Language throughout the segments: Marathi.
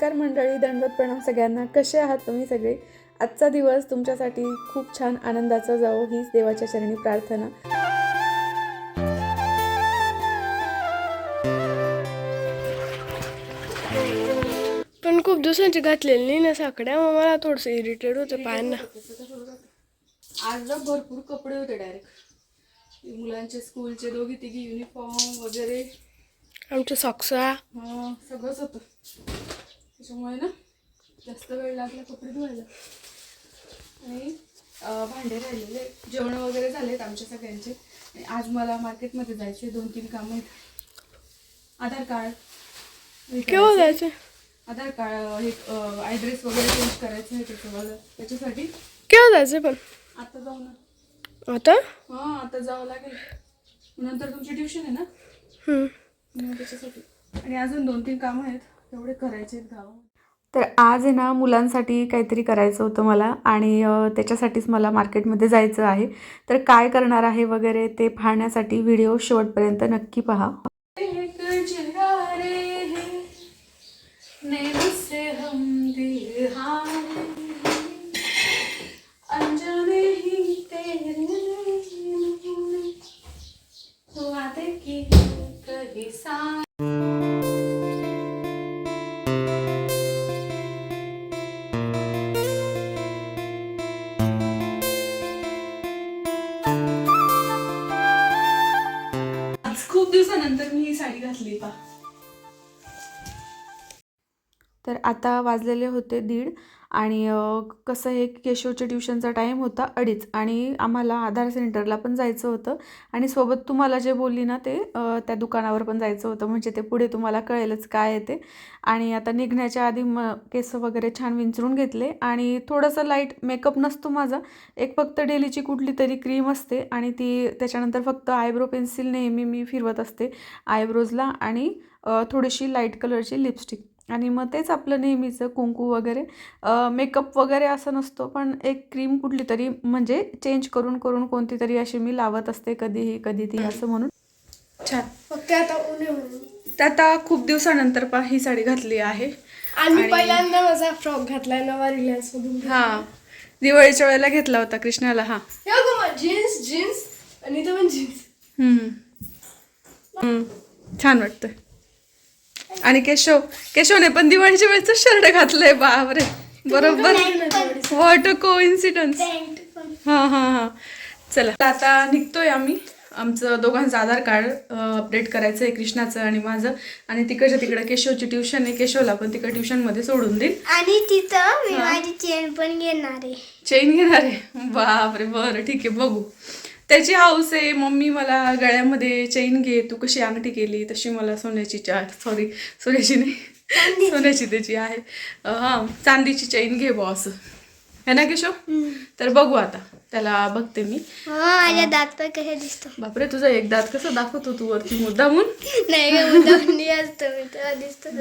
नमस्कार मंडळी दंडवत प्रणाम सगळ्यांना. कसे आहात तुम्ही सगळे? आजचा दिवस तुमच्यासाठी खूप छान आनंदाचा जावो हीच देवाच्या चरणी प्रार्थना. पण खूप दिवसांची घातलेली नाही ना साकड्या मग मला थोडंसं इरिटेट होतं पायांना. आज ना भरपूर कपडे होते डायरेक्ट मुलांचे स्कूलचे दोघी तिघी युनिफॉर्म वगैरे. आमच्या सॉक्सा सगळंच होतं. त्याच्यामुळे ना जास्त वेळ लागला कपडे धुवायला. आणि भांडे राहिलेले. जेवण वगैरे झालेत आमच्या सगळ्यांचे. आणि आज मला मार्केटमध्ये जायचे दोन तीन कामं आहेत. आधार कार्ड. केव्हा. जायचं? आधार कार्ड हे ॲड्रेस वगैरे चेंज करायचं आहे त्याच्यावर. त्याच्यासाठी. केव्हा जायचं पण? आता जाऊ ना. आता? हां आता जावं लागेल. नंतर तुमची ट्युशन आहे ना? त्याच्यासाठी. आणि अजून दोन तीन कामं आहेत. तेवढे करायचे गावात तर आज आहे ना मुलांसाठी काहीतरी करायचं होतं मला आणि त्याच्यासाठीच मला मार्केटमध्ये जायचं आहे. तर काय करणार आहे वगैरे ते पाहण्यासाठी व्हिडिओ शेवटपर्यंत नक्की पहा. दिवसानंतर मी ही साडी घातली पा आता वाजलेले होते दीड आणि कसं हे केशवच्या ट्युशनचा टाईम होता अडीच आणि आम्हाला आधार सेंटरला पण जायचं होतं आणि सोबत तुम्हाला जे बोलली ना ते त्या दुकानावर पण जायचं होतं. म्हणजे ते पुढे तुम्हाला कळेलच काय येते आणि आता निघण्याच्या आधी म केस वगैरे छान विंचरून घेतले आणि थोडंसं लाइट मेकअप नसतो माझा. एक फक्त डेलीची कुठली तरी क्रीम असते आणि ती त्याच्यानंतर फक्त आयब्रो पेन्सिल नेहमी मी फिरवत असते आयब्रोजला आणि थोडीशी लाइट कलरची लिपस्टिक. आणि मग तेच आपलं नेहमीचं कुंकू वगैरे. मेकअप वगैरे असं नसतो पण एक क्रीम कुठली तरी म्हणजे चेंज करून करून कोणती तरी अशी मी लावत असते कधीही कधी ती असं म्हणून. छान. फक्त आता आता खूप दिवसानंतर पा ही साडी घातली आहे. आणि पहिल्यांदा माझा फ्रॉक घातलाय नवा रिलायन्स हां. दिवाळीच्या वेळेला घेतला होता कृष्णाला हा. हे जीन्स जीन्स आणि इथं पण जीन्स. छान वाटतंय. आणि केशव केशवने पण दिवाळीच्या वेळेचं शर्ट घातलंय बापरे. बरोबर? वॉट अ को इन्सिडन्स हां हां हां. चला आता निघतोय आम्ही. आमचं दोघांचं आधार कार्ड अपडेट करायचं आहे कृष्णाचं आणि माझं. आणि तिकडच्या तिकडं केशवची ट्युशन आहे. केशवला पण तिकडे ट्युशनमध्ये सोडून देईल आणि तिथं मी माझी चेन पण घेणार आहे. चेन घेणार आहे? बापरे बरं ठीक आहे बघू. त्याची हाऊस आहे. मम्मी मला गळ्यामध्ये चेन घे. तू कशी अंगठी केली? तशी मला सोन्याची चा सॉरी सोन्याची नाही. सोन्याची त्याची आहे. हां चांदीची चेन घे बॉ असं है ना केशव? तर बघू आता. त्याला बघते मी. हो माझ्या दात पण कसे दिसतो. बापरे तुझा एक दात कसं दाखवतो तू वरती? मुद्दामून? नाही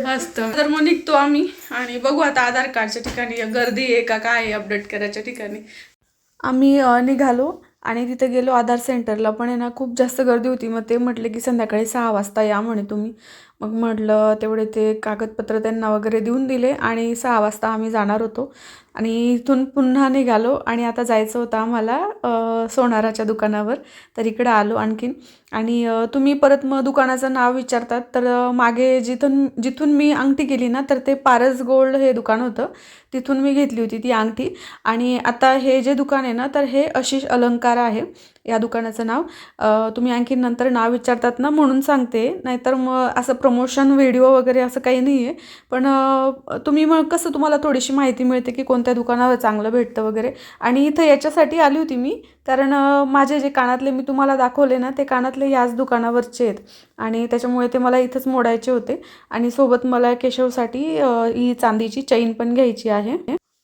असतो तर मग निघतो आम्ही आणि बघू आता आधार कार्डच्या ठिकाणी गर्दी आहे का काय अपडेट करायच्या ठिकाणी. आम्ही निघालो. आणि तिथे गेलो आधार सेंटरला. पण आहे ना खूप जास्त गर्दी होती. मग ते म्हटले की संध्याकाळी सहा वाजता या म्हणे तुम्ही. मग म्हटलं तेवढे ते कागदपत्र त्यांना वगैरे देऊन दिले आणि सहा वाजता आम्ही जाणार होतो. आणि इथून पुन्हा निघालो आणि आता जायचं होतं आम्हाला सोनाराच्या दुकानावर. तर इकडं आलो आणखीन. आणि तुम्ही परत मग दुकानाचं नाव विचारतात. तर मागे जिथून जिथून मी अंगठी केली ना तर ते पारस गोल्ड हे दुकान होतं. तिथून मी घेतली होती ती अंगठी. आणि आता हे जे दुकान आहे ना तर हे आशिष अलंकार आहे. या दुकानाचं नाव. तुम्ही आणखी नंतर नाव विचारतात ना म्हणून सांगते. नाहीतर मग असं प्रमोशन व्हिडिओ वगैरे असं काही नाही आहे पण तुम्ही मग कसं तुम्हाला थोडीशी माहिती मिळते की कोणत्या दुकानावर चांगलं भेटतं वगैरे. आणि इथं याच्यासाठी आली होती मी. कारण माझे जे कानातले मी तुम्हाला दाखवले ना ते कानातले याच दुकानावरचे आहेत. आणि त्याच्यामुळे ते मला इथंच मोडायचे होते. आणि सोबत मला केशवसाठी ही चांदीची चैन पण घ्यायची आहे.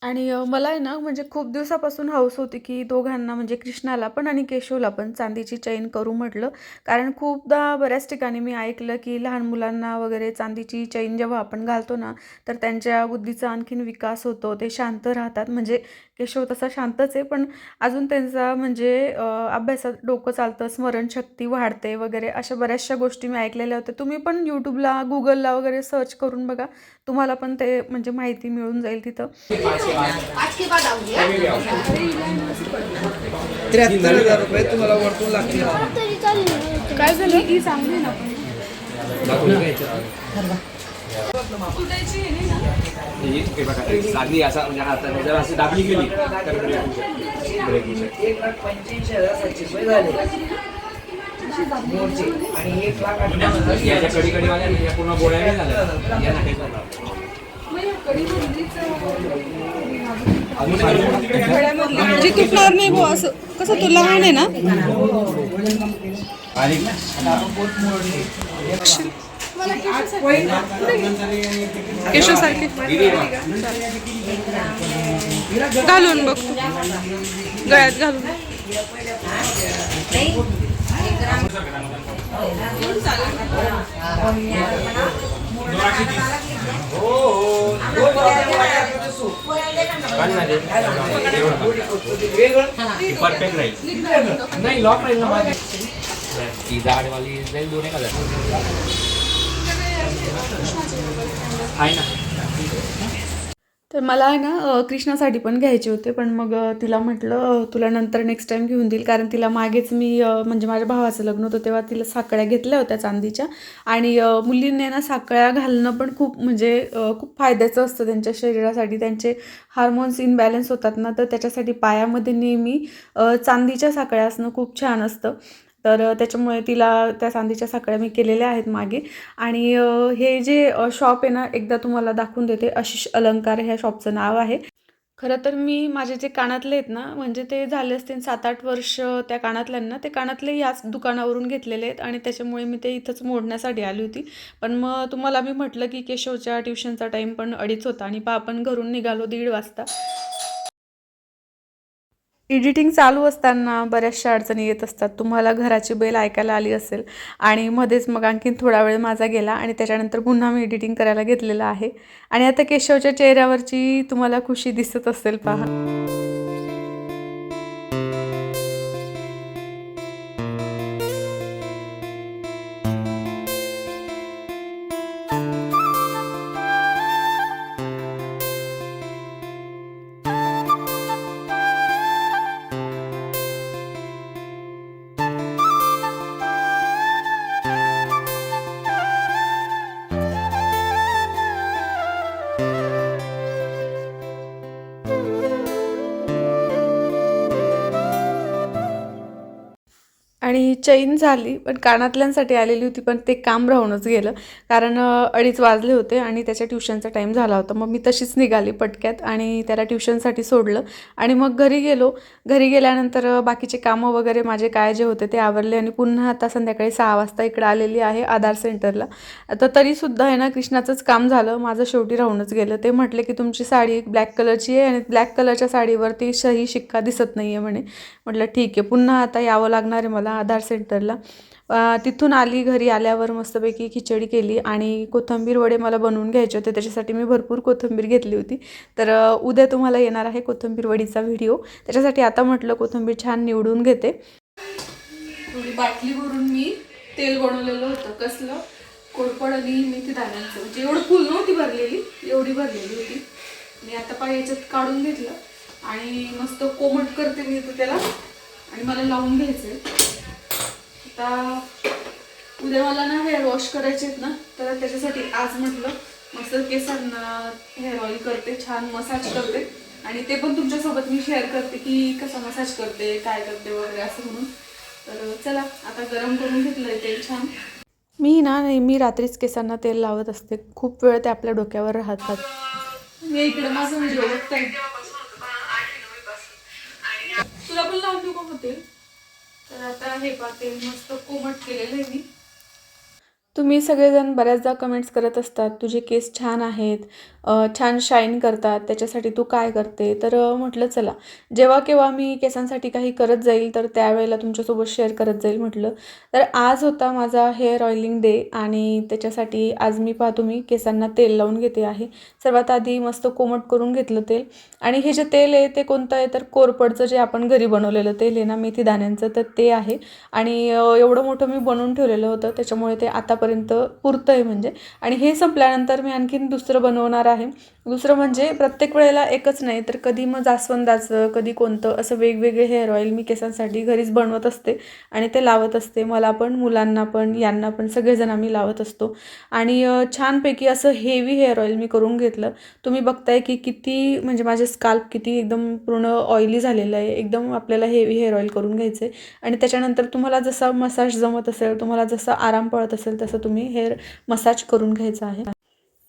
आणि मला आहे ना म्हणजे खूप दिवसापासून हौस होती की दोघांना म्हणजे कृष्णाला पण आणि केशवला पण चांदीची चैन करू म्हटलं. कारण खूपदा बऱ्याच ठिकाणी मी ऐकलं की लहान मुलांना वगैरे चांदीची चैन जेव्हा आपण घालतो ना तर त्यांच्या बुद्धीचा आणखीन विकास होतो ते शांत राहतात. म्हणजे केशव तसा शांतच आहे पण अजून त्यांचा म्हणजे अभ्यासात डोकं चालतं स्मरणशक्ती वाढते वगैरे अशा बऱ्याचशा गोष्टी मी ऐकलेल्या होत्या. तुम्ही पण यूट्यूबला गुगलला वगैरे सर्च करून बघा. तुम्हाला पण ते म्हणजे माहिती मिळून जाईल तिथं. त्र्याहत्तर हजार रुपये तुम्हाला वरतून लागतील. काय झालं की चांगली ना लागली असा म्हणजे हाताने जर अशी दाबली गेली तर एक लाख पंच्याऐंशी हजार सातशे रुपये झाले आणि एक लाख याच्या कडी कडी पूर्ण गोळ्या नाही झाल्या या नाही जी तुटणार नाही भाऊ असं कसं तुला लहान आहे ना? केशव सारखे घालून बघ गळ्यात घालून. परफेक्ट राहील नाही लॉक राहील ना माझी ती जाडवाली जाईल दोन एक हजार आहे ना तर मला आहे ना कृष्णासाठी पण घ्यायचे होते पण मग तिला म्हटलं तुला नंतर नेक्स्ट टाईम घेऊन देईल कारण तिला मागेच मी म्हणजे माझ्या भावाचं लग्न होतं तेव्हा तिला साकळ्या घेतल्या होत्या चांदीच्या. आणि मुलींनी ना साकळ्या घालणं पण खूप म्हणजे खूप फायद्याचं असतं त्यांच्या शरीरासाठी. त्यांचे हार्मोन्स इनबॅलन्स होतात ना तर त्याच्यासाठी पायामध्ये नेहमी चांदीच्या साकळ्या असणं खूप छान असतं. तर त्याच्यामुळे तिला त्या चांदीच्या साखळ्या मी केलेल्या आहेत मागे. आणि हे जे शॉप आहे ना एकदा तुम्हाला दाखवून देते. आशिष अलंकार ह्या शॉपचं नाव आहे. खरं तर मी माझे जे कानातले आहेत ना म्हणजे ते झाले असतील सात आठ वर्ष त्या कानातल्यांना. ते कानातले याच दुकानावरून घेतलेले आहेत आणि त्याच्यामुळे मी ते इथंच मोडण्यासाठी आली होती. पण मग तुम्हाला मी म्हटलं की केशवच्या ट्युशनचा टाईम पण अडीच होता आणि पा आपण घरून निघालो दीड वाजता. एडिटिंग चालू असताना बऱ्याचशा अडचणी येत असतात. तुम्हाला घराची बेल ऐकायला आली असेल आणि मध्येच मग आणखीन थोडा वेळ माझा गेला आणि त्याच्यानंतर पुन्हा मी एडिटिंग करायला घेतलेलं आहे. आणि आता केशवच्या चेहऱ्यावरची तुम्हाला खुशी दिसत असेल पहा. आणि चैन झाली पण कानातल्यांसाठी आलेली होती पण ते काम राहूनच गेलं. कारण अडीच वाजले होते आणि त्याच्या ट्युशनचा टाईम झाला होता. मग मी तशीच निघाली पटक्यात आणि त्याला ट्युशनसाठी सोडलं. आणि मग घरी गेलो. घरी गेल्यानंतर बाकीचे कामं वगैरे माझे काय जे होते ते आवरले आणि पुन्हा आता संध्याकाळी सहा वाजता इकडे आलेली आहे आधार सेंटरला. आता तरीसुद्धा आहे ना कृष्णाचंच काम झालं. माझं शेवटी राहूनच गेलं. ते म्हटले की तुमची साडी ब्लॅक कलरची आहे आणि ब्लॅक कलरच्या साडीवरती सही शिक्का दिसत नाही आहे म्हणे. म्हटलं ठीक आहे. पुन्हा आता यावं लागणार आहे मला आधार सेंटरला. तिथून आली घरी आल्यावर मस्तपैकी खिचडी केली आणि कोथिंबीर वडे मला बनवून घ्यायचे होते. त्याच्यासाठी मी भरपूर कोथिंबीर घेतली होती. तर उद्या तुम्हाला येणार आहे कोथिंबीर वडीचा व्हिडिओ. त्याच्यासाठी आता म्हटलं कोथिंबीर छान निवडून घेते. थोडी बाटली भरून मी तेल बनवलेलं होतं. कसलं? कोरपड आणि मेथी दाण्यांचं. म्हणजे एवढं फुल नव्हती भरलेली. एवढी भरलेली होती. मी आता पाय याच्यात काढून घेतलं आणि मस्त कोमट करते मी इथं त्याला. आणि मला लावून घ्यायचंय. आता उद्या मला ना हेअर वॉश करायचे आहेत ना तर त्याच्यासाठी आज म्हटलं मस्त केसांना हेअर ऑइल करते छान मसाज करते. आणि ते पण तुमच्यासोबत मी शेअर करते की कसा मसाज करते काय करते वगैरे असं म्हणून. तर चला आता गरम करून घेतलंय तेल छान. मी ना नेहमी रात्रीच केसांना तेल लावत असते. खूप वेळ ते आपल्या डोक्यावर राहतात. मी इकडे माझं व्हिडिओ बघताय. तुला पण लावून का तेल. तर आता हे पातेल मस्त कोमट केलेलं आहे मी. तुम्ही सगळेजण बऱ्याचदा कमेंट्स करत असतात तुझे केस छान आहेत छान शाईन करतात त्याच्यासाठी तू काय करते? तर म्हटलं चला जेव्हा केव्हा मी केसांसाठी काही करत जाईल तर त्यावेळेला तुमच्यासोबत शेअर करत जाईल म्हटलं. तर आज होता माझा हेअर ऑइलिंग डे आणि त्याच्यासाठी आज मी पाहतो मी केसांना तेल लावून घेते आहे. सर्वात आधी मस्त कोमट करून घेतलं तेल. आणि हे जे तेल आहे ते कोणतं आहे? तर कोरपडचं जे आपण घरी बनवलेलं तेल आहे ना मेथी दाण्यांचं तर ते आहे. आणि एवढं मोठं मी बनवून ठेवलेलं होतं त्याच्यामुळे ते आता आतापर्यंत पुरतं आहे म्हणजे. आणि हे संपल्यानंतर मी आणखीन दुसरं बनवणार आहे. दुसरं म्हणजे प्रत्येक वेळेला एकच नाही तर कधी मग जास्वंदाचं कधी कोणतं असं वेगवेगळे हेअर ऑइल मी केसांसाठी घरीच बनवत असते. आणि ते लावत असते. मला पण मुलांना पण यांना पण सगळेजण आम्ही लावत असतो. आणि छानपैकी असं हेवी हेअर ऑइल मी करून घेतलं. तुम्ही बघताय की किती म्हणजे माझे स्काल्प किती एकदम पूर्ण ऑइली झालेलं आहे. एकदम आपल्याला हेवी हेअर ऑइल करून घ्यायचं आहे आणि त्याच्यानंतर तुम्हाला जसा मसाज जमत असेल तुम्हाला जसा आराम पडत असेल तसं तुम्ही हेअर मसाज करून घ्यायचं आहे.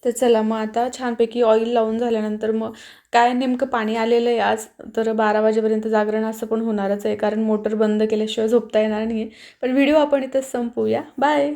तर चला मग आता छानपैकी ऑइल लावून झाल्यानंतर मग काय नेमकं पाणी आलेलं आहे आज? तर बारा वाजेपर्यंत जागरण असं पण होणारच आहे कारण मोटर बंद केल्याशिवाय झोपता येणार नाही आहे पण व्हिडिओ आपण इथंच संपवूया. बाय!